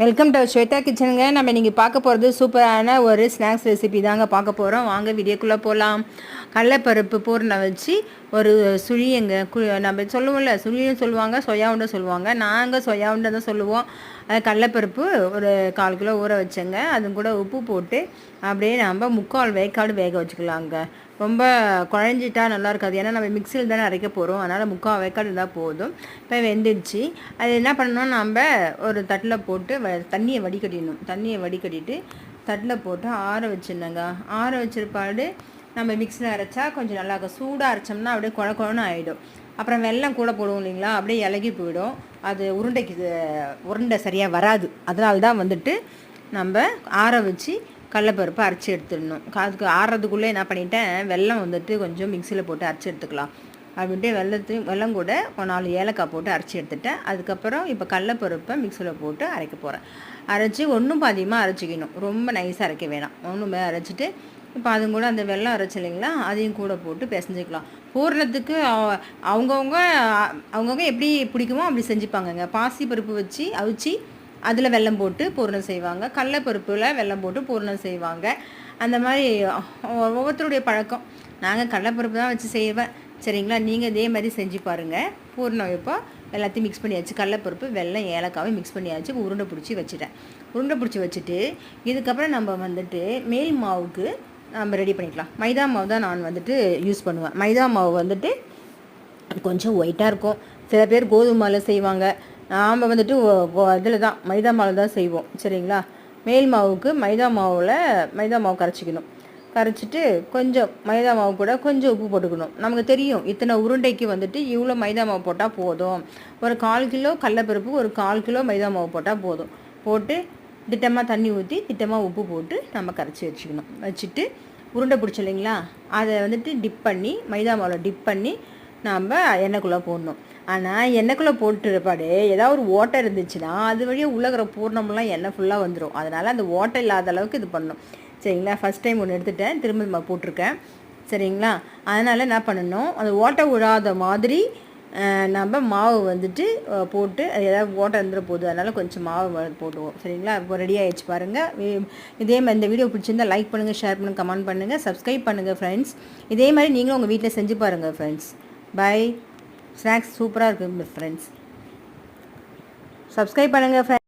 Welcome to Shweta கிச்சனுங்க நம்ம இன்றைக்கி பார்க்க போகிறது சூப்பரான ஒரு ஸ்நாக்ஸ் ரெசிபி தாங்க பார்க்க போகிறோம் வாங்க வீடியோக்குள்ளே போகலாம் கடலைப்பருப்பு பூர்ணை வச்சு ஒரு சுழியங்க. கு நம்ம சொல்லுவோம்ல சுழியும் சொல்லுவாங்க சொயா உண்டை சொல்லுவாங்க. நாங்கள் சொயா உண்டை தான் சொல்லுவோம். கடலப்பருப்பு ஒரு கால் கிலோ ஊற வச்சேங்க. அது கூட உப்பு போட்டு அப்படியே நம்ம முக்கால் வேக்காடு வேக வச்சுக்கலாங்க. ரொம்ப குழஞ்சிட்டா நல்லா இருக்காது. ஏன்னா நம்ம மிக்சியில் தானே அரைக்க போகிறோம் அதனால் முக்கால் வேக்காடு இருந்தால் போதும். இப்போ வெந்துடுச்சு. அது என்ன பண்ணணும் நம்ம ஒரு தட்டில் போட்டு வ தண்ணியை வடிகட்டிடணும். தண்ணியை வடிகட்டிட்டு தட்டில் போட்டு ஆற வச்சிடணுங்க. ஆற வச்சிருப்பாடு நம்ம மிக்சியில் அரைச்சா கொஞ்சம் நல்லா இருக்கும் சூடாக அரைச்சோம்னா அப்படியே குழ குழன்னு ஆகிடும் அப்புறம் வெல்லம் கூட போடுவோம் இல்லைங்களா? அப்படியே இலகி போயிடும். அது உருண்டைக்கு உருண்டை சரியாக வராது. அதனால தான் வந்துட்டு நம்ம ஆற வச்சு கடலப்பருப்பு அரைச்சி எடுத்துடணும். அதுக்கு ஆறுறதுக்குள்ளே என்ன பண்ணிட்டேன்? வெல்லம் வந்துட்டு கொஞ்சம் மிக்சியில் போட்டு அரைச்சி எடுத்துக்கலாம். அப்படின்ட்டு வெள்ளத்தையும் வெல்லம் கூட ஒரு நாலு ஏலக்காய் போட்டு அரைச்சி எடுத்துட்டேன். அதுக்கப்புறம் இப்போ கடலப்பருப்பை மிக்சியில் போட்டு அரைக்க போகிறேன் அரைச்சி ஒன்றும் பாதியமாக அரைச்சிக்கணும். ரொம்ப நைஸாக அரைக்க வேணாம். ஒன்றும் அரைச்சிட்டு இப்போ அதுவும் கூட அந்த வெள்ளம் அரைச்சி இல்லைங்களா? அதையும் கூட போட்டு பிசைஞ்சிக்கலாம். பூரணத்துக்கு அவங்கவுங்க அவங்கவுங்க எப்படி பிடிக்குமோ அப்படி செஞ்சுப்பாங்கங்க. பாசி பருப்பு வச்சு அவிச்சு அதில் வெல்லம் போட்டு பூரணம் செய்வாங்க. கடலைப்பருப்பில் வெல்லம் போட்டு பூரணம் செய்வாங்க. அந்த மாதிரி ஒவ்வொருத்தருடைய பழக்கம். நாங்கள் கடலைப்பருப்பு தான் வச்சு செய்வேன். சரிங்களா? நீங்கள் இதே மாதிரி செஞ்சு பாருங்கள் பூரணம் இப்போ எல்லாத்தையும் மிக்ஸ் பண்ணியாச்சு. கடலைப்பருப்பு வெள்ளம் ஏலக்காவை மிக்ஸ் பண்ணியாச்சு. உருண்டை பிடிச்சி வச்சுட்டேன். உருண்டை பிடிச்சி வச்சுட்டு இதுக்கப்புறம் நம்ம வந்துட்டு மேல் மாவுக்கு நம்ம ரெடி பண்ணிக்கலாம். மைதா மாவு தான் நான் வந்துட்டு யூஸ் பண்ணுவேன். மைதா மாவு வந்துட்டு கொஞ்சம் ஒயிட்டாக இருக்கும். சில பேர் கோதுமாவில் செய்வாங்க. நாம் வந்துட்டு இதில் தான் மைதா மாவில் தான் செய்வோம். சரிங்களா? மேல் மாவுக்கு மைதா மாவில் மைதா மாவு கரைச்சிக்கணும். கரைச்சிட்டு கொஞ்சம் மைதா மாவு கூட கொஞ்சம் உப்பு போட்டுக்கணும். நமக்கு தெரியும் இத்தனை உருண்டைக்கு வந்துட்டு இவ்வளோ மைதா மாவு போட்டால் போதும். ஒரு கால் கிலோ கடலப்பருப்பு ஒரு கால் கிலோ மைதா மாவு போட்டால் போதும். போட்டு திட்டமாக தண்ணி ஊற்றி திட்டமாக உப்பு போட்டு நம்ம கரைச்சி வச்சுக்கணும். வச்சுட்டு உருண்டை பிடிச்சோம் இல்லைங்களா? அதை வந்துட்டு டிப் பண்ணி மைதா மாவில் டிப் பண்ணி நாம் எண்ணெய்க்குள்ளே போடணும். ஆனால் எண்ணெய்க்குள்ளே போட்டுருப்பாடு ஏதாவது ஒரு ஓட்டை இருந்துச்சுன்னா அது வழியாக உள்ளகிற பூர்ணமெல்லாம் எண்ணெய் ஃபுல்லாக வந்துடும் அதனால் அந்த ஓட்டை இல்லாத அளவுக்கு இது பண்ணணும். சரிங்களா? ஃபஸ்ட் டைம் ஒன்று எடுத்துட்டேன். திரும்ப போட்டிருக்கேன். சரிங்களா? அதனால் என்ன பண்ணணும்? அந்த ஓட்டை விழாத மாதிரி நம்ம மாவு வந்துட்டு போட்டு அது ஏதாவது ஓட்டை இருந்துட போகுது அதனால் கொஞ்சம் மாவு போட்டுவோம். சரிங்களா? இப்போ ரெடி ஆகிடுச்சு பாருங்கள் இதே மாதிரி இந்த வீடியோ பிடிச்சிருந்தா லைக் பண்ணுங்கள் ஷேர் பண்ணுங்கள் கமெண்ட் பண்ணுங்கள் சப்ஸ்கிரைப் பண்ணுங்கள் ஃப்ரெண்ட்ஸ் இதே மாதிரி நீங்களும் உங்கள் வீட்டில் செஞ்சு பாருங்கள் ஃப்ரெண்ட்ஸ் பை ஸ்நாக்ஸ் சூப்பராக இருக்குது ஃப்ரெண்ட்ஸ் சப்ஸ்கிரைப் பண்ணுங்கள் ஃப்ரெண்ட்ஸ்